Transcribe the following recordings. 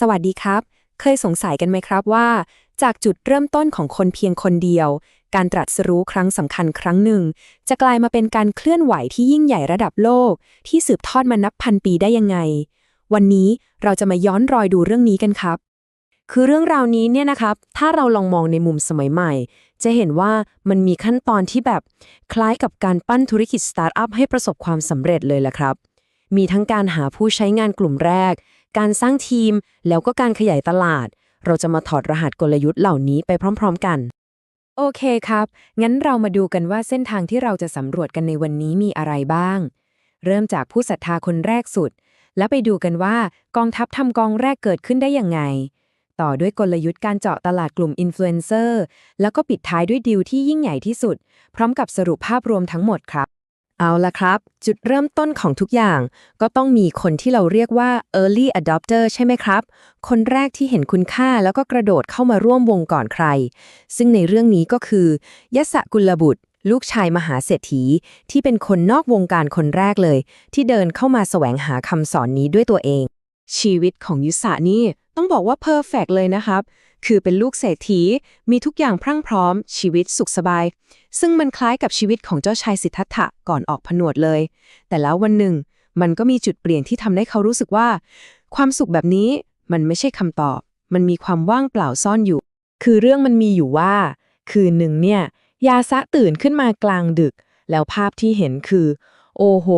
สวัสดีครับ เคยสงสัยกันไหมครับว่า จากจุดเริ่มต้นของคนเพียงคนเดียว การตรัสรู้ครั้งสำคัญครั้งหนึ่ง จะกลายมาเป็นการเคลื่อนไหวที่ยิ่งใหญ่ระดับโลก ที่สืบทอดมานับพันปีได้ยังไง วันนี้เราจะมาย้อนรอยดูเรื่องนี้กันครับ คือเรื่องราวนี้เนี่ยนะครับ ถ้าเราลองมองในมุมสมัยใหม่ จะเห็นว่ามันมีขั้นตอนที่แบบคล้ายกับการปั้นธุรกิจสตาร์ทอัพให้ประสบความสำเร็จเลยแหละครับมีทั้งการหาผู้ใช้งานกลุ่มแรก การสร้างทีม แล้วก็การขยายตลาด เราจะมาถอดรหัสกลยุทธ์เหล่านี้ไปพร้อม ๆ กัน โอเคครับ งั้นเรามาดูกันว่าเส้นทางที่เราจะสำรวจกันในวันนี้มีอะไรบ้าง เริ่มจากผู้ศรัทธาคนแรกสุด แล้วไปดูกันว่ากองทัพทำกองแรกเกิดขึ้นได้ยังไง ต่อด้วยกลยุทธ์การเจาะตลาดกลุ่มอินฟลูเอนเซอร์แล้วก็ปิดท้ายด้วยดีลที่ยิ่งใหญ่ที่สุด พร้อมกับสรุปภาพรวมทั้งหมดครับ เอาละครับ จุดเริ่มต้นของทุกอย่าง ก็ต้องมีคนที่เราเรียกว่า early adopter ใช่ไหมครับ คนแรกที่เห็นคุณค่าแล้วก็กระโดดเข้ามาร่วมวงก่อนใคร ซึ่งในเรื่องนี้ก็คือยะสะกุลบุตร ลูกชายมหาเศรษฐี ที่เป็นคนนอกวงการคนแรกเลย ที่เดินเข้ามาแสวงหาคำสอนนี้ด้วยตัวเอง ชีวิตของยุสะนี่ต้องบอกว่าเพอร์เฟกเลยนะครับ คือเป็นลูกเศรษฐี มีทุกอย่างพรั่งพร้อม ชีวิตสุขสบาย ซึ่งมันคล้ายกับชีวิตของเจ้าชายสิทธัตถะก่อนออกผนวดเลย แต่แล้ววันหนึ่ง มันก็มีจุดเปลี่ยนที่ทำให้เขารู้สึกว่า ความสุขแบบนี้มันไม่ใช่คำตอบ มันมีความว่างเปล่าซ่อนอยู่ คือเรื่องมันมีอยู่ว่า คืนหนึ่งเนี่ย ยาซะตื่นขึ้นมากลางดึก แล้วภาพที่เห็นคือ โอ้โห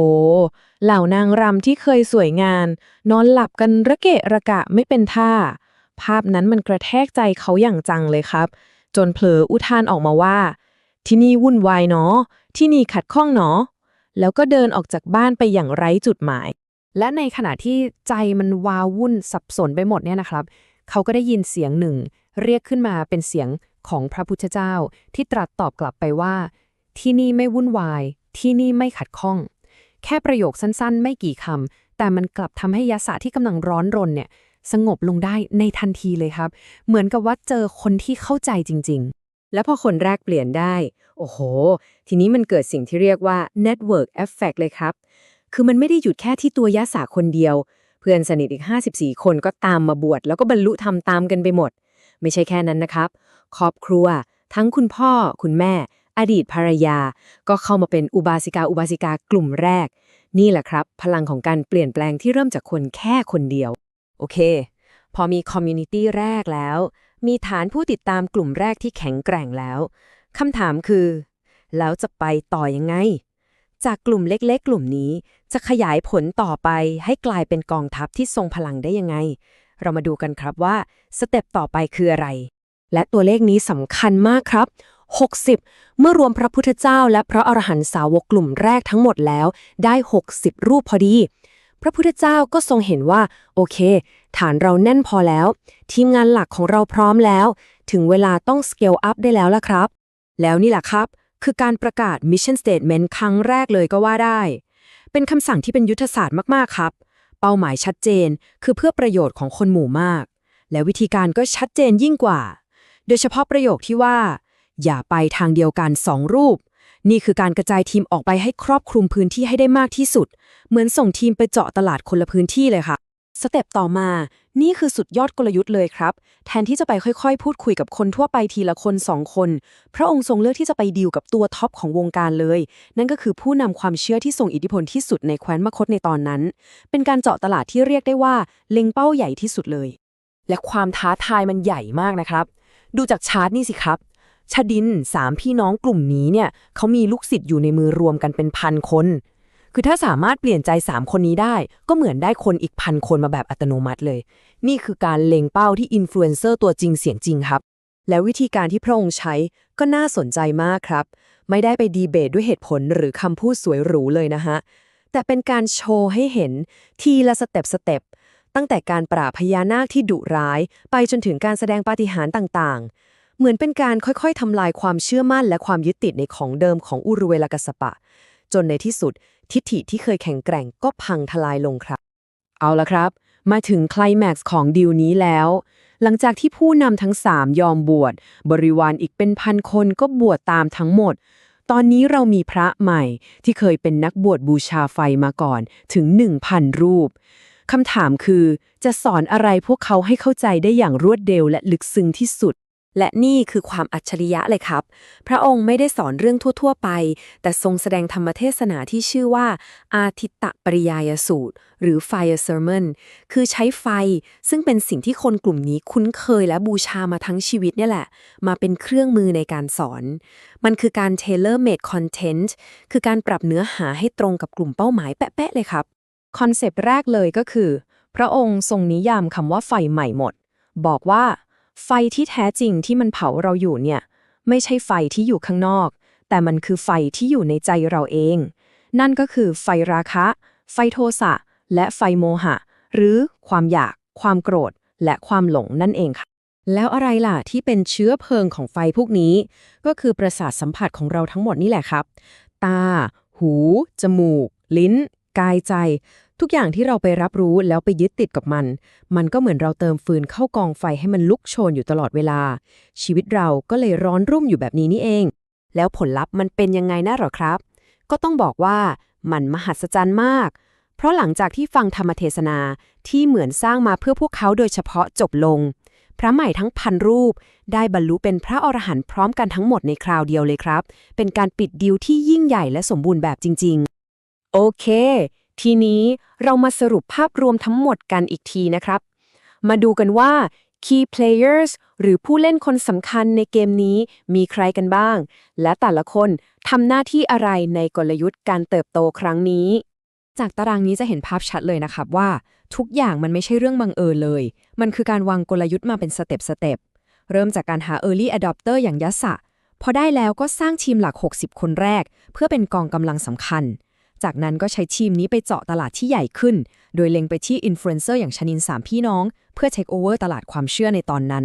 เหล่านางรำที่เคยสวยงาน นอนหลับกันระเกะระกะไม่เป็นท่า ภาพนั้นมันกระแทกใจเขาอย่างจังเลยครับ จนเผลออุทานออกมาว่า ที่นี่วุ่นวายเนาะที่นี่ขัดข้องเนาะแล้วก็เดินออกจากบ้านไปอย่างไร้จุดหมาย และในขณะที่ใจมันวาวุ่นสับสนไปหมดเนี่ยนะครับ เขาก็ได้ยินเสียงหนึ่ง เรียกขึ้นมาเป็นเสียงของพระพุทธเจ้า ที่ตรัสตอบกลับไปว่า ที่นี่ไม่วุ่นวาย ที่นี่ไม่ขัดข้อง แค่ประโยคสั้นๆ ไม่กี่คำแต่มันกลับทำให้ยาสะที่กำลังร้อนรนเนี่ย สงบลงได้ในทันทีเลยครับ เหมือนกับว่าเจอคนที่เข้าใจจริง ๆแล้วพอคนแรกเปลี่ยนได้ โอ้โห ทีนี้มันเกิดสิ่งที่เรียกว่า network effect เลยครับ คือมันไม่ได้หยุดแค่ที่ตัวยะสาคนเดียว เพื่อนสนิทอีก 54 คนก็ตามมาบวชแล้วก็บรรลุธรรมตามกันไปหมด ไม่ใช่แค่นั้นนะครับ ครอบครัว ทั้งคุณพ่อ คุณแม่ อดีตภรรยา ก็เข้ามาเป็นอุบาสิกา อุบาสิกากลุ่มแรก นี่แหละครับ พลังของการเปลี่ยนแปลงที่เริ่มจากคนแค่คนเดียว โอเค พอมีคอมมูนิตี้แรกแล้ว มีฐานผู้ติดตามกลุ่มแรกที่แข็งแกร่งแล้วคำถามคือ แล้วจะไปต่อยังไง จากกลุ่มเล็กๆ กลุ่มนี้จะขยายผลต่อไปให้กลายเป็นกองทัพที่ทรงพลังได้ยังไง เรามาดูกันครับว่าสเต็ปต่อไปคืออะไร และตัวเลขนี้สำคัญมากครับ 60 เมื่อรวมพระพุทธเจ้า และพระอรหันตสาวกกลุ่มแรกทั้งหมดแล้ว ได้ 60 รูปพอดี พระพุทธเจ้าก็ทรงเห็นว่า โอเค ฐานเราแน่นพอแล้ว ทีมงานหลักของเราพร้อมแล้ว ถึงเวลาต้อง scale up ได้แล้วล่ะครับ แล้วนี่แหละครับ คือการประกาศ Mission Statement ครั้งแรกเลยก็ว่าได้ เป็นคำสั่งที่เป็นยุทธศาสตร์มากๆครับ เป้าหมายชัดเจน คือเพื่อประโยชน์ของคนหมู่มาก และวิธีการก็ชัดเจนยิ่งกว่า โดยเฉพาะประโยคที่ว่า อย่าไปทางเดียวกันสองรูป นี่คือการกระจายทีมออกไปให้ครอบคลุมพื้นที่ให้ได้มากที่สุด เหมือนส่งทีมไปเจาะตลาดคนละพื้นที่เลยค่ะสเต็ปต่อมา นี่คือสุดยอดกลยุทธ์เลยครับ แทนที่จะไปค่อยๆ พูดคุยกับคนทั่วไปทีละคนสองคน พระองค์ทรงเลือกที่จะไปดีลกับตัวท็อปของวงการเลย นั่นก็คือผู้นำความเชื่อที่ทรงอิทธิพลที่สุดในแคว้นมคตในตอนนั้น เป็นการเจาะตลาดที่เรียกได้ว่า เล็งเป้าใหญ่ที่สุดเลย และความท้าทายมันใหญ่มากนะครับ ดูจากชาร์ตนี่สิครับ ชดินสามพี่น้องกลุ่มนี้เนี่ยเขามีลูกศิษย์อยู่ในมือรวมกันเป็นพันคน คือถ้าสามารถเปลี่ยนใจ3คนนี้ได้ ก็เหมือนได้คนอีกพันคนมาแบบอัตโนมัติเลย นี่คือการเล็งเป้าที่อินฟลูเอนเซอร์ตัวจริงเสียงจริงครับ แล้ววิธีการที่พระองค์ใช้ก็น่าสนใจมากครับ ไม่ได้ไปดีเบตด้วยเหตุผลหรือคำพูดสวยหรูเลยนะฮะแต่เป็นการโชว์ให้เห็นทีละสเต็ปสเต็ปตั้งแต่การปราบพญานาคที่ดุร้าย ไปจนถึงการแสดงปาฏิหาริย์ต่างๆ เหมือนเป็นการค่อยๆทำลายความเชื่อมั่นและความยึดติดในของเดิมของอุรุเวลกัสปะ จนในที่สุด ทิฏฐิที่เคยแข็งแกร่งก็พังทลายลงครับ เอาละครับ มาถึงคลแม็กซ์ของดีลนี้แล้ว หลังจากที่ผู้นำทั้ง3ยอมบวช บริวารอีกเป็นพันคนก็บวชตามทั้งหมด ตอนนี้เรามีพระใหม่ที่เคยเป็นนักบวชบูชาไฟมาก่อนถึง 1,000 รูปคำถามคือจะสอนอะไรพวกเขาให้เข้าใจได้อย่างรวดเร็วและลึกซึ้งที่สุด และนี่คือความอัจฉริยะเลยครับ พระองค์ไม่ได้สอนเรื่องทั่ว ๆ ไป แต่ทรงแสดงธรรมเทศนาที่ชื่อว่า อาทิตตปริยายสูตร หรือ Fire Sermon คือใช้ไฟ ซึ่งเป็นสิ่งที่คนกลุ่มนี้คุ้นเคยและบูชามาทั้งชีวิตเนี่ยแหละ มาเป็นเครื่องมือในการสอน มันคือการ tailor made content คือการปรับเนื้อหาให้ตรงกับกลุ่มเป้าหมายแป๊ะๆเลยครับ คอนเซปต์แรกเลยก็คือ พระองค์ทรงนิยามคำว่าไฟใหม่หมด บอกว่า ไฟที่แท้จริงที่มันเผาเราอยู่เนี่ย ไม่ใช่ไฟที่อยู่ข้างนอก แต่มันคือไฟที่อยู่ในใจเราเอง นั่นก็คือไฟราคะ ไฟโทสะ และไฟโมหะ หรือความอยาก ความโกรธ และความหลงนั่นเองค่ะ แล้วอะไรล่ะที่เป็นเชื้อเพลิงของไฟพวกนี้ ก็คือประสาทสัมผัสของเราทั้งหมดนี่แหละครับ ตา หู จมูก ลิ้น กายใจ ทุกอย่างที่เราไปรับรู้แล้วไปยึดติดกับมัน มันก็เหมือนเราเติมฟืนเข้ากองไฟให้มันลุกโชนอยู่ตลอดเวลา ชีวิตเราก็เลยร้อนรุ่มอยู่แบบนี้นี่เอง แล้วผลลัพธ์มันเป็นยังไงนะหรอครับ ก็ต้องบอกว่ามันมหัศจรรย์มาก เพราะหลังจากที่ฟังธรรมเทศนาที่เหมือนสร้างมาเพื่อพวกเขาโดยเฉพาะจบลง พระใหม่ทั้งพันรูป ได้บรรลุเป็นพระอรหันต์พร้อมกันทั้งหมดในคราวเดียวเลยครับ เป็นการปิดดีลที่ยิ่งใหญ่และสมบูรณ์แบบจริง ๆ โอเค ทีนี้เรามาสรุปภาพรวมทั้งหมดกันอีกทีนะครับ มาดูกันว่า Key Players หรือผู้เล่นคนสำคัญในเกมนี้มีใครกันบ้าง และแต่ละคนทำหน้าที่อะไรในกลยุทธ์การเติบโตครั้งนี้ จากตารางนี้จะเห็นภาพชัดเลยนะครับว่า ทุกอย่างมันไม่ใช่เรื่องบังเอิญเลย มันคือการวางกลยุทธ์มาเป็นสเต็ปสเต็ปเริ่มจากการหา Early Adopter อย่างยัสสะ พอได้แล้วก็สร้างทีมหลัก 60 คนแรก เพื่อเป็นกองกำลังสำคัญ จากนั้นก็ใช้ทีมนี้ไปเจาะตลาดที่ใหญ่ขึ้น โดยเล็งไปที่อินฟลูเอนเซอร์อย่างชนินสามพี่น้อง เพื่อเทคโอเวอร์ตลาดความเชื่อในตอนนั้น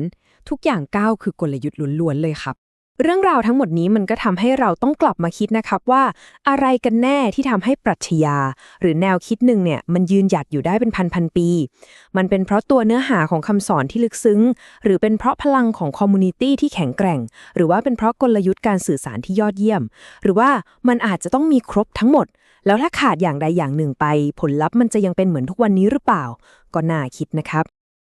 ทุกอย่างก้าวคือกลยุทธ์ล้วนๆเลยครับ เรื่องราวทั้งหมดนี้มันก็ทำให้เราต้องกลับมาคิดนะครับว่า อะไรกันแน่ที่ทำให้ปรัชญา หรือแนวคิดหนึ่งเนี่ยมันยืนหยัดอยู่ได้เป็นพันพันปี มันเป็นเพราะตัวเนื้อหาของคำสอนที่ลึกซึ้ง หรือเป็นเพราะพลังของคอมมูนิตี้ที่แข็งแกร่ง หรือว่าเป็นเพราะกลยุทธ์การสื่อสารที่ยอดเยี่ยม หรือว่ามันอาจจะต้องมีครบทั้งหมด แล้วถ้าขาดอย่างใดอย่างหนึ่งไป ผลลัพธ์มันจะยังเป็นเหมือนทุกวันนี้หรือเปล่า ก็น่าคิดนะครับ